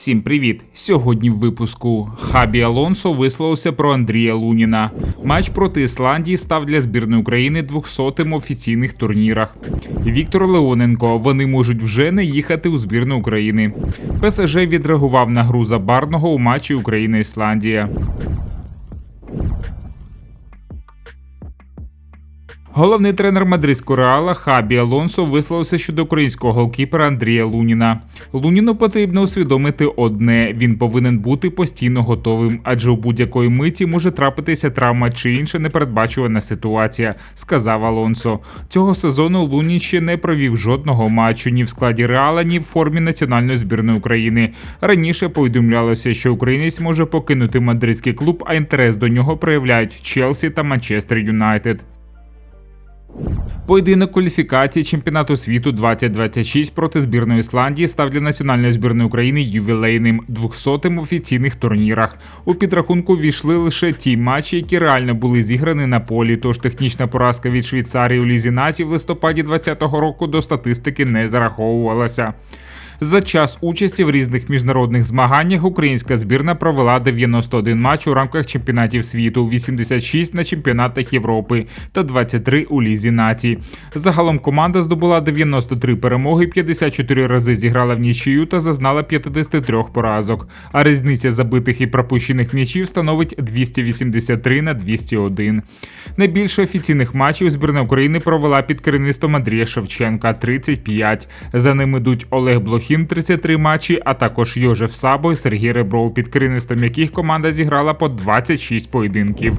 Всім привіт! Сьогодні в випуску Хабі Алонсо висловився про Андрія Луніна. Матч проти Ісландії став для збірної України 200-тим офіційних турнірах. Віктор Леоненко. Вони можуть вже не їхати у збірну України. ПСЖ відреагував на гру Забарного у матчі Україна-Ісландія. Головний тренер мадридського реала Хабі Алонсо висловився щодо українського голкіпера Андрія Луніна. Луніну потрібно усвідомити одне: він повинен бути постійно готовим, адже у будь-якої миті може трапитися травма чи інша непередбачувана ситуація, сказав Алонсо. Цього сезону Лунін ще не провів жодного матчу ні в складі реала, ні в формі національної збірної України. Раніше повідомлялося, що українець може покинути мадридський клуб, а інтерес до нього проявляють Челсі та Манчестер Юнайтед. Поєдинок кваліфікації чемпіонату світу 2026 проти збірної Ісландії став для національної збірної України ювілейним 200-тим в офіційних турнірах. У підрахунку війшли лише ті матчі, які реально були зіграні на полі. Тож технічна поразка від Швейцарії у лізі націй в листопаді 2020 року до статистики не зараховувалася. За час участі в різних міжнародних змаганнях українська збірна провела 91 матч у рамках чемпіонатів світу, 86 на чемпіонатах Європи та 23 у лізі націй. Загалом команда здобула 93 перемоги, 54 рази зіграла в нічию та зазнала 53 поразок. А різниця забитих і пропущених м'ячів становить 283 на 201. Найбільше офіційних матчів збірна України провела під керівництвом Андрія Шевченка 35. За ним ідуть Олег Блохін Блохін 33 матчі, а також Йожеф Сабо і Сергій Ребров, під керівництвом яких команда зіграла по 26 поєдинків.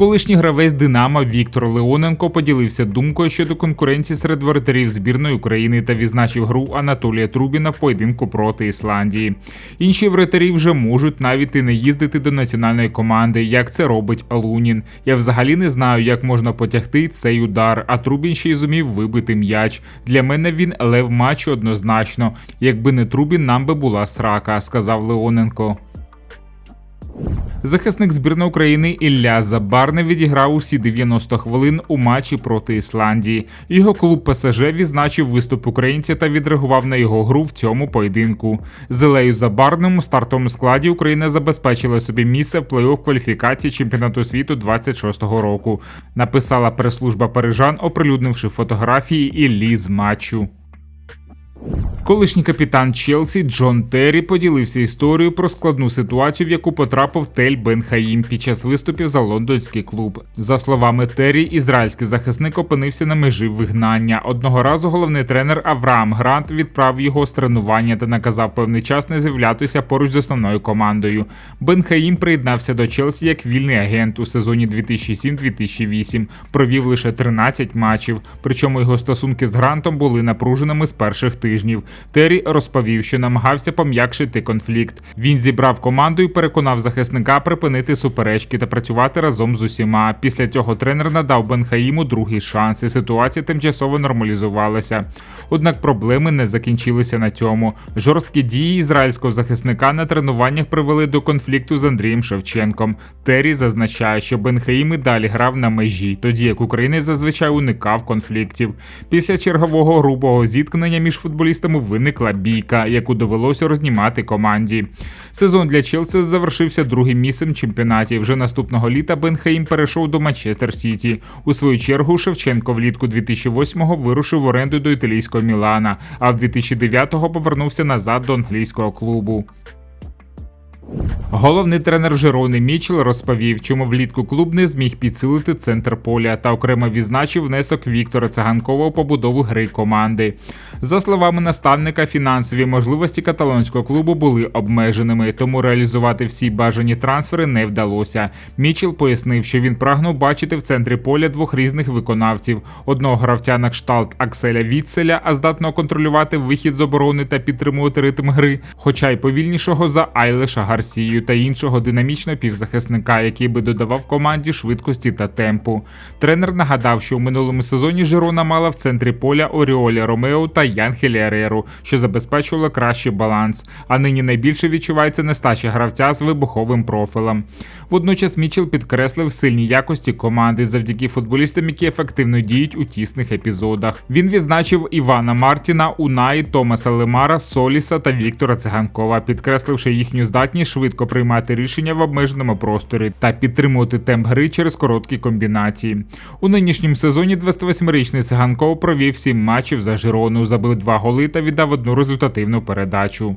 Колишній гравець Динамо Віктор Леоненко поділився думкою щодо конкуренції серед воротарів збірної України та відзначив гру Анатолія Трубіна в поєдинку проти Ісландії. Інші воротарі вже можуть навіть і не їздити до національної команди, як це робить Лунін. Я взагалі не знаю, як можна потягти цей удар. А Трубін ще й зумів вибити м'яч. Для мене він лев матчу однозначно. Якби не Трубін, нам би була срака, сказав Леоненко. Захисник збірної України Ілля Забарне відіграв усі 90 хвилин у матчі проти Ісландії. Його клуб ПСЖ відзначив виступ українця та відреагував на його гру в цьому поєдинку. Зелею Забарним у стартовому складі Україна забезпечила собі місце в плей-офф кваліфікації чемпіонату світу 26-го року. Написала прес-служба Парижан, оприлюднивши фотографії Іллі з матчу. Колишній капітан Челсі Джон Террі поділився історією про складну ситуацію, в яку потрапив Тель Бен Хаїм під час виступів за лондонський клуб. За словами Террі, ізраїльський захисник опинився на межі вигнання. Одного разу головний тренер Авраам Грант відправив його з тренування та наказав певний час не з'являтися поруч з основною командою. Бен Хаїм приєднався до Челсі як вільний агент у сезоні 2007-2008. Провів лише 13 матчів. Причому його стосунки з Грантом були напруженими з перших тижнів. Террі розповів, що намагався пом'якшити конфлікт. Він зібрав команду і переконав захисника припинити суперечки та працювати разом з усіма. Після цього тренер надав Бенхаїму другий шанс, і ситуація тимчасово нормалізувалася. Однак проблеми не закінчилися на цьому. Жорсткі дії ізраїльського захисника на тренуваннях привели до конфлікту з Андрієм Шевченком. Террі зазначає, що Бенхаїм і далі грав на межі, тоді як Українець зазвичай уникав конфліктів. Після чергового грубого зіткнення між футболістами виникла бійка, яку довелося рознімати команді. Сезон для Челсі завершився другим місцем чемпіонаті. Вже наступного літа Бенхейм перейшов до Манчестер Сіті. У свою чергу Шевченко влітку 2008-го вирушив в оренду до італійського Мілана, а в 2009-го повернувся назад до англійського клубу. Головний тренер Жерони Мічел розповів, чому влітку клуб не зміг підсилити центр поля та окремо відзначив внесок Віктора Циганкова у побудову гри команди. За словами наставника, фінансові можливості каталонського клубу були обмеженими, тому реалізувати всі бажані трансфери не вдалося. Мічел пояснив, що він прагнув бачити в центрі поля двох різних виконавців: одного гравця на кшталт Акселя Віцеля, а здатного контролювати вихід з оборони та підтримувати ритм гри, хоча й повільнішого за Айлеша Гарсію та іншого динамічного півзахисника, який би додавав команді швидкості та темпу. Тренер нагадав, що у минулому сезоні Жирона мала в центрі поля Оріоля Ромео та Янхеля Ереру, що забезпечувало кращий баланс. А нині найбільше відчувається нестача гравця з вибуховим профілем. Водночас Мічел підкреслив сильні якості команди завдяки футболістам, які ефективно діють у тісних епізодах. Він відзначив Івана Мартіна, Унаї, Томаса Лемара, Соліса та Віктора Циганкова, підкресливши їхню здатність швидко приймати рішення в обмеженому просторі та підтримувати темп гри через короткі комбінації. У нинішньому сезоні 28-річний Циганков провів 7 матчів за Жирону, забив 2 голи та віддав одну результативну передачу.